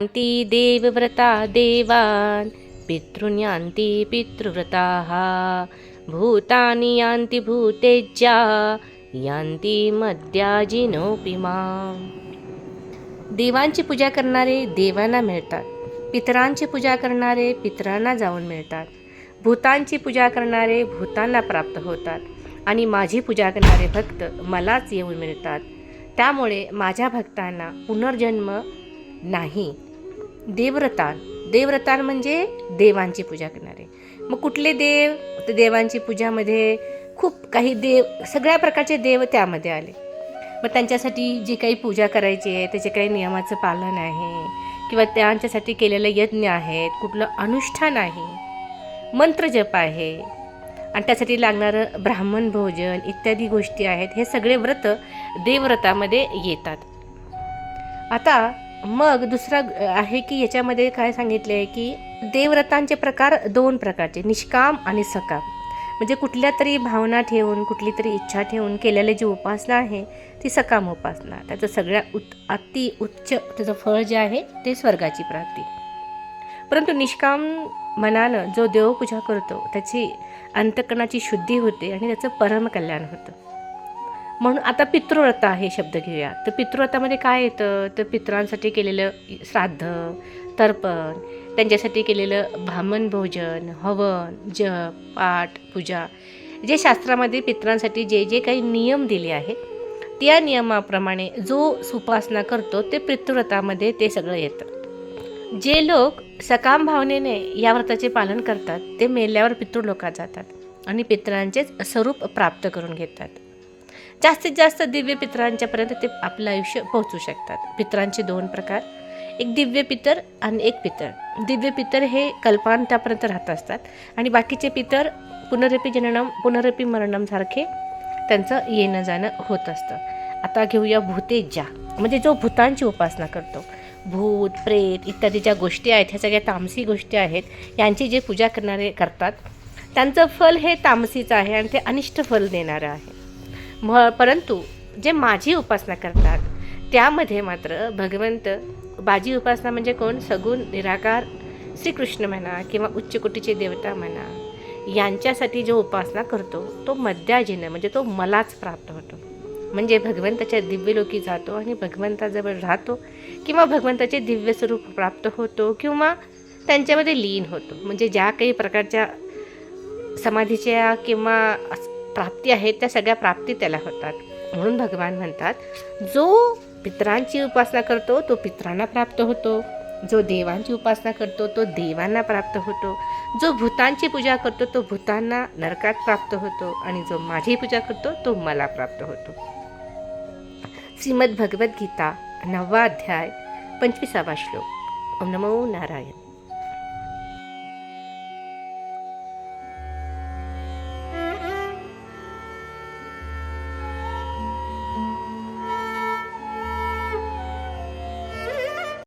ती देवव्रता देवान् पितॄन्यान्ति पितृव्रताः। भूतानि यान्ति भूतेज्या यान्ति मद्याजिनोऽपि माम्। देवांची पूजा करणारे देवांना मिळतात पितरांची पूजा करणारे पितरांना जाऊन मिळतात भूतांची पूजा करणारे भूतांना प्राप्त होतात आणि माझी पूजा करणारे भक्त मलाच येऊन मिळतात. त्यामुळे माझ्या भक्तांना पुनर्जन्म नाही. देवव्रतान. देवव्रतान म्हणजे देवांची पूजा करणारे. मग कुठले देव? तर देवांची पूजामध्ये खूप काही देव सगळ्या प्रकारचे देव त्यामध्ये आले. मग त्यांच्यासाठी जी काही पूजा करायची आहे त्याचे काही नियमाचं पालन आहे किंवा त्यांच्यासाठी केलेलं यज्ञ आहेत कुठलं अनुष्ठान आहे मंत्रजप आहे आणि त्यासाठी लागणारं ब्राह्मण भोजन इत्यादी गोष्टी आहेत हे सगळे व्रत देवव्रतामध्ये येतात. आता मग दुसरा आहे की याच्यामध्ये काय सांगितले आहे की देवव्रतांचे प्रकार दोन प्रकारचे निष्काम आणि सकाम. म्हणजे कुठल्या तरी भावना ठेवून कुठली तरी इच्छा ठेवून केलेली जी उपासना आहे ती सकाम उपासना. त्याचं सगळ्या उत् अति उच्च त्याचं फळ जे आहे ते स्वर्गाची प्राप्ती. परंतु निष्काम मनानं जो देवपूजा करतो त्याची अंतकणाची शुद्धी होते आणि त्याचं परमकल्याण होतं. म्हणून आता पितृव्रता हे शब्द घेऊया. तर पितृव्रतामध्ये काय येतं? तर पितरांसाठी केलेलं श्राद्ध तर्पण त्यांच्यासाठी केलेलं भामन भोजन हवन जप पाठ पूजा. जे शास्त्रामध्ये पितरांसाठी जे जे काही नियम दिले आहेत त्या नियमाप्रमाणे जो सुपासना करतो ते पितृव्रतामध्ये ते सगळं येतं. जे लोक सकाम भावनेने या व्रताचे पालन करतात ते मेल्यावर पितृलोकात जातात आणि पितरांचेच स्वरूप प्राप्त करून घेतात. जास्तीत जास्त दिव्य पितरांच्यापर्यंत ते आपलं आयुष्य पोहोचू शकतात. पितरांचे दोन प्रकार एक दिव्य पितर आणि एक पितर. दिव्य पितर हे कल्पांतापर्यंत राहत असतात आणि बाकीचे पितर पुनरपी जननम पुनरपी मरणमसारखे त्यांचं येणं जाणं होत असतं. आता घेऊया भूतेज्या म्हणजे जो भूतांची उपासना करतो. भूत प्रेत इत्यादी ज्या गोष्टी आहेत ह्या सगळ्या तामसी गोष्टी आहेत यांची जे पूजा करणारे करतात त्यांचं फल हे तामसीचं आहे आणि ते अनिष्ट फल देणारं आहे. म परंतु जे माझी उपासना करतात त्यामध्ये मात्र भगवंत बाजी उपासना म्हणजे कोण? सगुण निराकार श्रीकृष्ण म्हणा किंवा उच्चकोटीचे देवता म्हणा यांच्यासाठी जो उपासना करतो तो मध्याजीनं म्हणजे तो मलाच प्राप्त होतो. म्हणजे भगवंताच्या दिव्यलोकी जातो आणि भगवंताजवळ राहतो किंवा भगवंताचे दिव्य स्वरूप प्राप्त होतो किंवा त्यांच्यामध्ये लीन होतो. म्हणजे ज्या काही प्रकारच्या समाधीच्या किंवा प्राप्ती आहेत त्या सगळ्या प्राप्ती त्याला होतात. म्हणून भगवान म्हणतात जो पितरांची उपासना करतो तो पितरांना प्राप्त होतो. जो देवांची उपासना करतो तो देवांना प्राप्त होतो. जो भूतांची पूजा करतो तो भूतांना नरकात प्राप्त होतो. आणि जो माझी पूजा करतो तो मला प्राप्त होतो. श्रीमद भगवद्गीता नववा अध्याय पंचवीसावा श्लोक. ओम नमो नारायण.